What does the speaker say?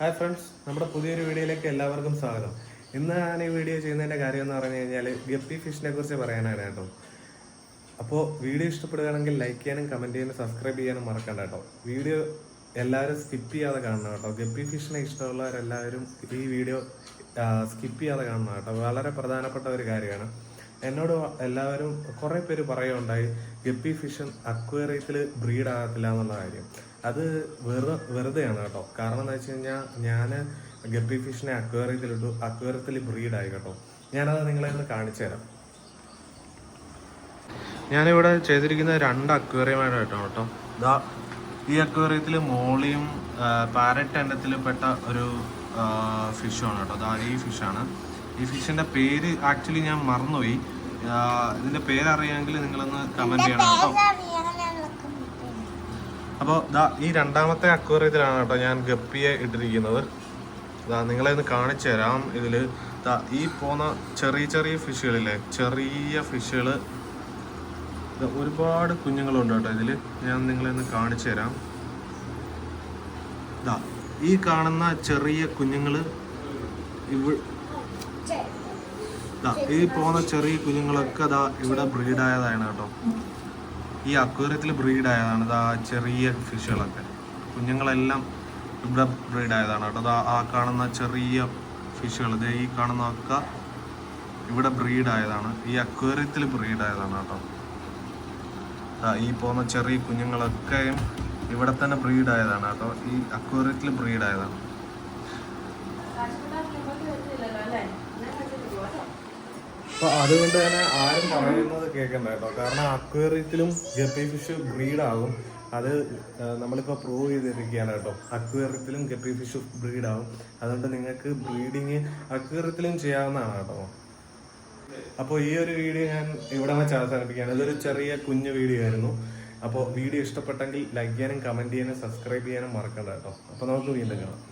Hi friends നമ്മുടെ പുതിയൊരു വീഡിയോയിലേക്ക് എല്ലാവർക്കും സ്വാഗതം. ഇന്ന് ഞാൻ ഈ വീഡിയോ ചെയ്യുന്നതിന്റെ കാര്യം എന്ന് പറഞ്ഞു കഴിഞ്ഞാൽ ഗപ്പി ഫിഷിനെ കുറിച്ച് പറയാനാണ് കേട്ടോ. അപ്പോൾ വീഡിയോ ഇഷ്ടപ്പെടുകയാണെങ്കിൽ ലൈക്ക് ചെയ്യാനും കമന്റ് ചെയ്യാനും സബ്സ്ക്രൈബ് ചെയ്യാനും മറക്കണ്ട കേട്ടോ. വീഡിയോ എല്ലാവരും സ്കിപ്പ് ചെയ്യാതെ കാണണം കേട്ടോ. ഗപ്പി ഫിഷിനെ ഇഷ്ടമുള്ളവരെല്ലാവരും ഈ വീഡിയോ സ്കിപ്പ് ചെയ്യാതെ കാണണം കേട്ടോ. വളരെ പ്രധാനപ്പെട്ട ഒരു കാര്യമാണ്. എന്നോട് എല്ലാവരും കുറേ പേര് പറയുകയുണ്ടായി ഗപ്പി ഫിഷൻ അക്വേറിയത്തിൽ ബ്രീഡ് ആകത്തില്ല എന്നുള്ള കാര്യം. അത് വെറു വെറുതെയാണ് കേട്ടോ. കാരണം എന്താ വെച്ച് കഴിഞ്ഞാൽ ഞാൻ ഗപ്പി ഫിഷിനെ അക്വേറിയത്തിലിട്ടു അക്വേറിയത്തിൽ ബ്രീഡായി കേട്ടോ. ഞാനത് നിങ്ങളെ ഒന്ന് കാണിച്ചു തരാം. ഞാനിവിടെ ചെയ്തിരിക്കുന്ന രണ്ട് അക്വേറിയമായിട്ടാണ് കേട്ടോ. ഇതാ ഈ അക്വേറിയത്തിൽ മോളിയും പാരറ്റ് എണ്ണത്തിൽ പെട്ട ഒരു ഫിഷുമാണ് കേട്ടോ. അതാ ഈ ഫിഷാണ്. ഈ ഫിഷിന്റെ പേര് ആക്ച്വലി ഞാൻ മറന്നുപോയി. ഇതിന്റെ പേരറിയാമെങ്കിൽ നിങ്ങളൊന്ന് കമന്റ് ചെയ്യണം കേട്ടോ. അപ്പോൾ ദാ ഈ രണ്ടാമത്തെ അക്വേറിയത്തിലാണ് കേട്ടോ ഞാൻ ഗപ്പിയെ ഇട്ടിരിക്കുന്നത്. ദാ നിങ്ങളെ ഒന്ന് കാണിച്ചു തരാം. ഇതിൽ ദാ ഈ പോന്ന ചെറിയ ചെറിയ ഫിഷുകളില്ലേ ചെറിയ ഫിഷുകൾ ഒരുപാട് കുഞ്ഞുങ്ങളുണ്ട് കേട്ടോ ഇതിൽ ഞാൻ നിങ്ങളെ ഒന്ന് കാണിച്ചു തരാം. ദാ ഈ കാണുന്ന ചെറിയ കുഞ്ഞുങ്ങൾ ഇവ ദാ ഈ പോകുന്ന ചെറിയ കുഞ്ഞുങ്ങളൊക്കെ ദാ ഇവിടെ ബ്രീഡായതാണ് കേട്ടോ. ഈ അക്വേറിയത്തിൽ ബ്രീഡായതാണ്. ദാ ചെറിയ ഫിഷുകളൊക്കെ. കുഞ്ഞുങ്ങളെല്ലാം ഇവിടെ ബ്രീഡായതാണ് കേട്ടോ. അത് ആ കാണുന്ന ചെറിയ ഫിഷുകൾ. ദേ ഈ കാണുന്ന ഒക്കെ ഇവിടെ ബ്രീഡായതാണ്. ഈ അക്വേറിയത്തിൽ ബ്രീഡായതാണ് കേട്ടോ. ഈ പോകുന്ന ചെറിയ കുഞ്ഞുങ്ങളൊക്കെയും ഇവിടെ തന്നെ ബ്രീഡായതാണ് കേട്ടോ. ഈ അക്വേറിയത്തിൽ ബ്രീഡായതാണ്. അപ്പൊ അതുകൊണ്ട് തന്നെ ആരും പറയുന്നത് കേൾക്കണ്ട കേട്ടോ. കാരണം അക്വേറിയത്തിലും ഗപ്പി ഫിഷ് ബ്രീഡാകും. അത് നമ്മളിപ്പോൾ നമ്മളിപ്പോ പ്രൂവ് ചെയ്തിരിക്കുകയാണ് കേട്ടോ. അക്വേറിയത്തിലും ഗപ്പി ഫിഷ് ബ്രീഡാകും. അതുകൊണ്ട് നിങ്ങൾക്ക് ബ്രീഡിങ് അക്വേറിയത്തിലും ചെയ്യാവുന്നതാണ് കേട്ടോ. അപ്പോൾ ഈ ഒരു വീഡിയോ ഞാൻ ഇവിടെ വെച്ച് അവസാനിപ്പിക്കുകയാണ്. ഇതൊരു ചെറിയ കുഞ്ഞു വീഡിയോ ആയിരുന്നു. അപ്പോൾ വീഡിയോ ഇഷ്ടപ്പെട്ടെങ്കിൽ ലൈക്ക് ചെയ്യാനും കമന്റ് ചെയ്യാനും സബ്സ്ക്രൈബ് ചെയ്യാനും മറക്കണ്ട കേട്ടോ. അപ്പോൾ നമുക്ക് വീണ്ടും കാണാം.